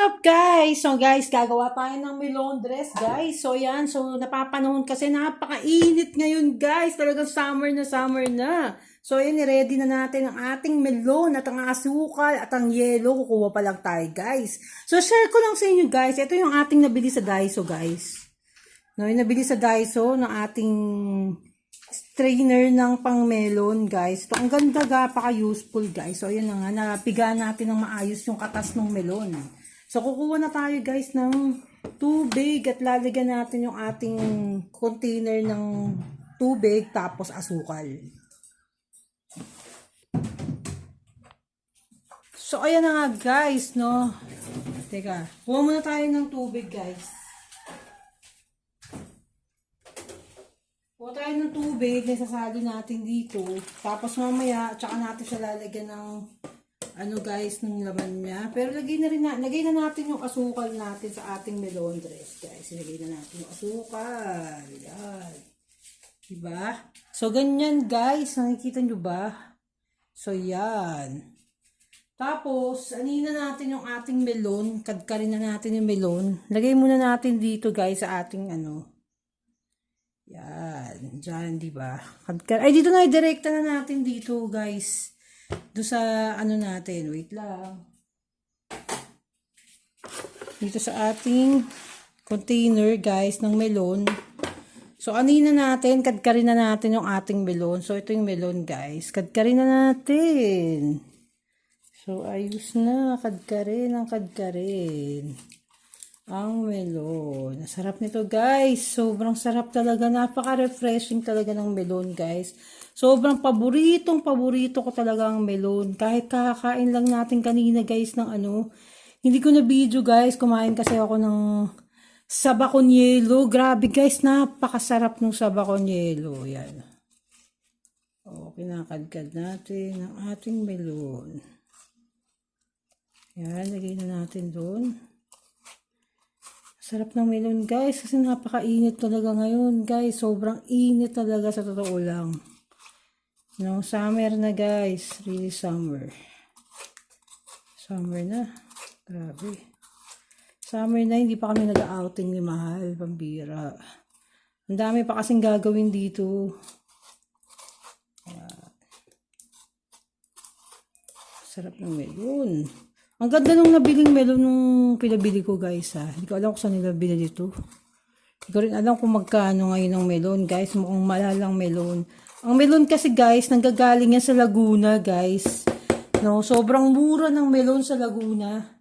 up guys? So guys, gagawa tayo ng melon dress guys. So yan, so napapanahon kasi napakainit ngayon guys. Talagang summer na summer na. So yan, ready na natin ang ating melon at ang asukal at ang yelo. Kukuha pa lang tayo guys. So share ko lang sa inyo guys. Ito yung ating nabili sa Daiso guys. No, yung nabili sa Daiso ng ating strainer ng pang melon guys. Ito, ang ganda ga, paka-useful guys. So, ayan na nga, napiga natin ng maayos yung katas ng melon. So, kukuha na tayo guys ng tubig at lalagyan natin yung ating container ng tubig tapos asukal. So, ayan na nga guys, no? Teka, kuha muna tayo ng tubig guys. Kuha tayo ng tubig na sasali natin dito. Tapos mamaya, tsaka natin siya lalagyan ng ano guys, ng laman niya. Pero lagay na rin na, lagay na natin yung asukal natin sa ating melon dress guys. Ilagay na natin yung asukal. Yan. Diba? So, ganyan guys. Nakikita nyo ba? So, yan. Tapos, anina natin yung ating melon. Kadkarin na natin yung melon. Lagay muna natin dito guys sa ating ano, yan. Diyan, di ba? Ay, dito na, direkta na natin dito, guys. Do sa, ano natin, wait lang. Dito sa ating container, guys, ng melon. So, anina natin, kadkarin na natin yung ating melon. So, ito yung melon, guys. Kadkarin na natin. So, ayos na. Kadkarin ang kadkarin ang melon. Sarap nito guys. Sobrang sarap talaga. Napaka-refreshing talaga ng melon guys. Sobrang paboritong paborito ko talaga ang melon. Kahit kakakain lang natin kanina guys ng ano. Hindi ko na video guys. Kumain kasi ako ng sabakon yelo. Grabe guys. Napakasarap ng sabakon yelo. Yan. O, kinakadkad natin ang ating melon. Yan, lagay na natin doon. Sarap ng melon guys kasi napakainit talaga ngayon guys. Sobrang init talaga sa totoo lang. No, summer na guys. Really summer. Summer na. Grabe. Summer na, hindi pa kami nag-outing ni Mahal. Pambira. Ang dami pa kasing gagawin dito. Ayan. Sarap ng melon. Ang ganda nung nabiling melon nung pinabili ko guys ha. Hindi ko alam kung saan nila binili ito. Hindi ko rin alam kung magkano ngayon ng melon guys. Mukhang malalang melon. Ang melon kasi guys, nanggagaling yan sa Laguna guys. No, sobrang mura ng melon sa Laguna.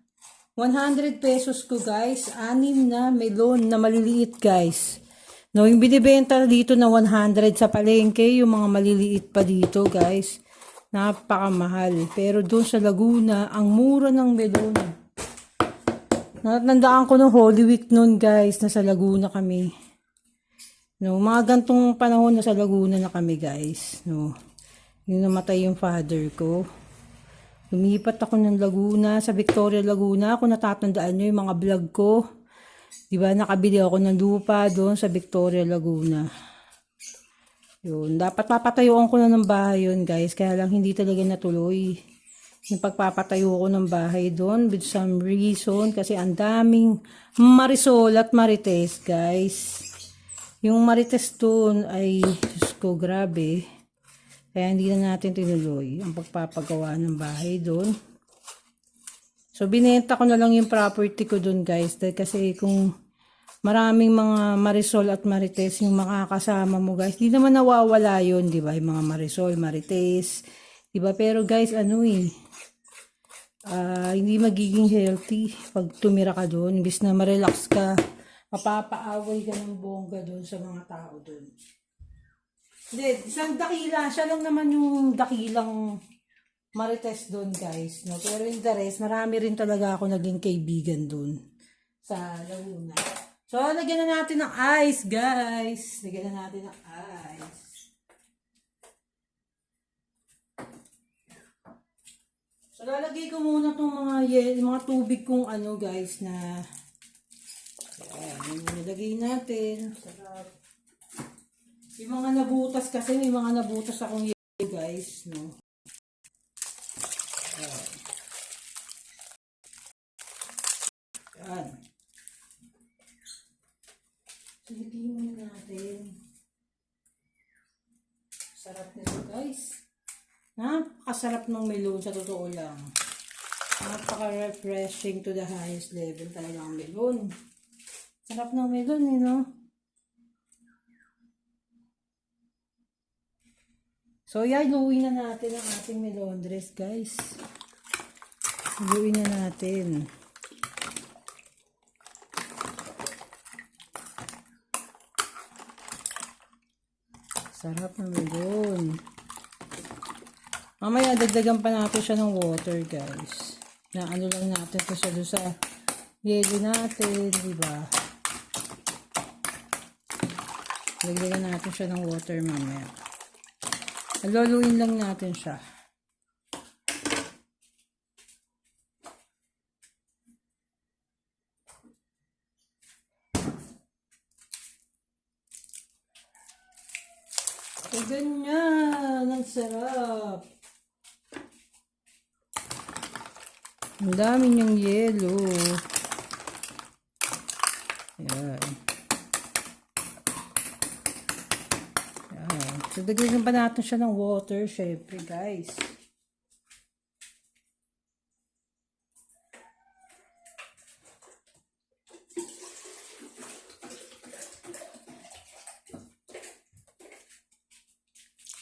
100 pesos ko guys. Anim na melon na maliliit guys. No, yung binibenta dito na 100 sa palengke, yung mga maliliit pa dito guys napakamahal. Pero doon sa Laguna, ang mura ng melon. Natandaan ko no Holy Week noon guys, nasa Laguna kami. No, mga gantong panahon na sa Laguna na kami guys. No, yung namatay yung father ko. Lumipat ako ng Laguna, sa Victoria Laguna. Kung natatandaan nyo yung mga vlog ko. Diba, nakabili ako ng lupa doon sa Victoria Laguna. Yun, dapat papatayuan ko na ng bahay yun guys, kaya lang hindi talaga natuloy. Yung pagpapatayo ko ng bahay doon with some reason kasi ang daming marisol at marites guys. Yung marites doon ay, Diyos grabe. Kaya hindi na natin tinuloy ang pagpapagawa ng bahay doon. So, binenta ko na lang yung property ko doon guys. Dahil kasi kung maraming mga marisol at marites yung makakasama mo guys. Di naman nawawala yun, di ba? Yung mga marisol, marites, di ba? Pero guys, ano eh, uh, hindi magiging healthy pag tumira ka doon. Imbis na marelax ka, mapapaaway ka ng bongga doon sa mga tao doon. Hindi, isang dakila, siya lang naman yung dakilang marites doon guys. No? Pero yung the rest, marami rin talaga ako naging kaibigan doon sa Laguna. So, lagyan na natin ng ice, guys. Lagyan na natin ng ice. So, lalagay ko muna itong mga, mga tubig kong ano, guys, na Ayan, nilagay natin. Sarap. Yung mga nabutas kasi, may mga nabutas akong yelo, guys, no? Ayan. Yan. Silipin muna natin. Sarap nito guys. Napakasarap ng melon sa totoo lang. Napaka-refreshing to the highest level talaga ang melon. Sarap ng melon eh, no? So, yan, luwi na natin ang ating melon dress, guys. Luwi na natin. Sarap ng melon. Mamaya, dagdagan pa natin siya ng water, guys. Na ano lang natin to sa yelo natin, di ba? Dagdagan natin siya ng water mamaya. Luluin lang natin siya. So, ganyan. Ang sarap. Ang dami niyang yelo. Ayan. Ayan. So, dagdagan pa natin siya ng water, syempre, guys.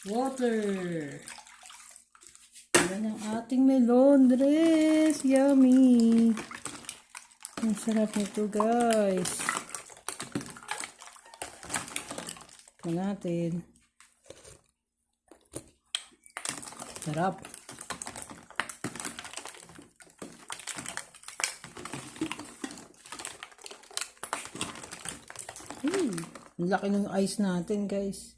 Water. Yan ang ating melon dress. Yummy. Ang sarap nito, guys. Ito natin. Sarap. Hmm. Ang laki ng ice natin, guys.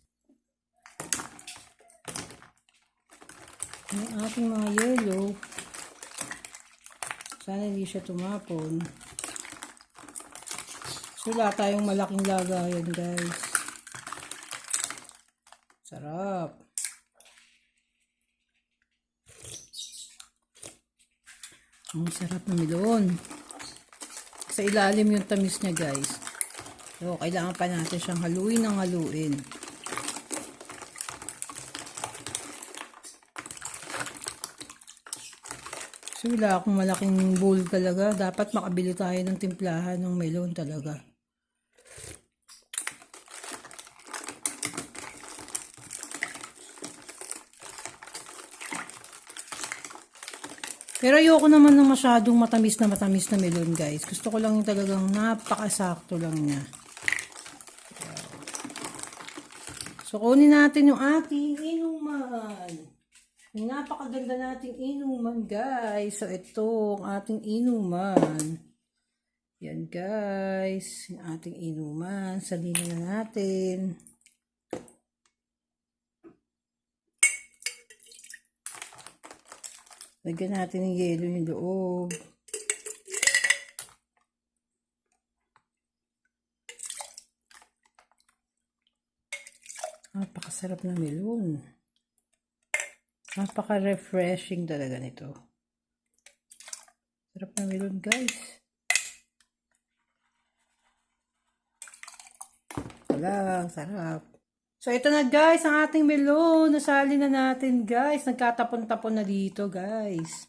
Yung ating mga yellow. Sana hindi siya tumapon. So, tayong malaking lagayan, guys. Sarap. Ang sarap ng melon. Sa ilalim yung tamis niya, guys. So, kailangan pa natin siyang haluin ng haluin. So, wala akong malaking bowl talaga. Dapat makabili tayo ng timplahan ng melon talaga. Pero ayoko naman ng masyadong matamis na matamis na melon, guys. Gusto ko lang yung talagang napakasakto lang niya. So, kunin natin yung ating inuman. Yung napakaganda nating inuman, guys. So, ito ang ating inuman. Yan, guys. Yung ating inuman. Salina na natin. Lagyan natin ng yelo yung loob. Napakasarap na melon. Napaka-refreshing talaga nito. Sarap na melon, guys. Wala, sarap. So, ito na guys, ang ating melon. Nasali na natin, guys. Nagkatapon-tapon na dito, guys.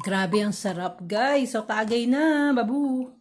Grabe ang sarap, guys. So, tagay na. Babu.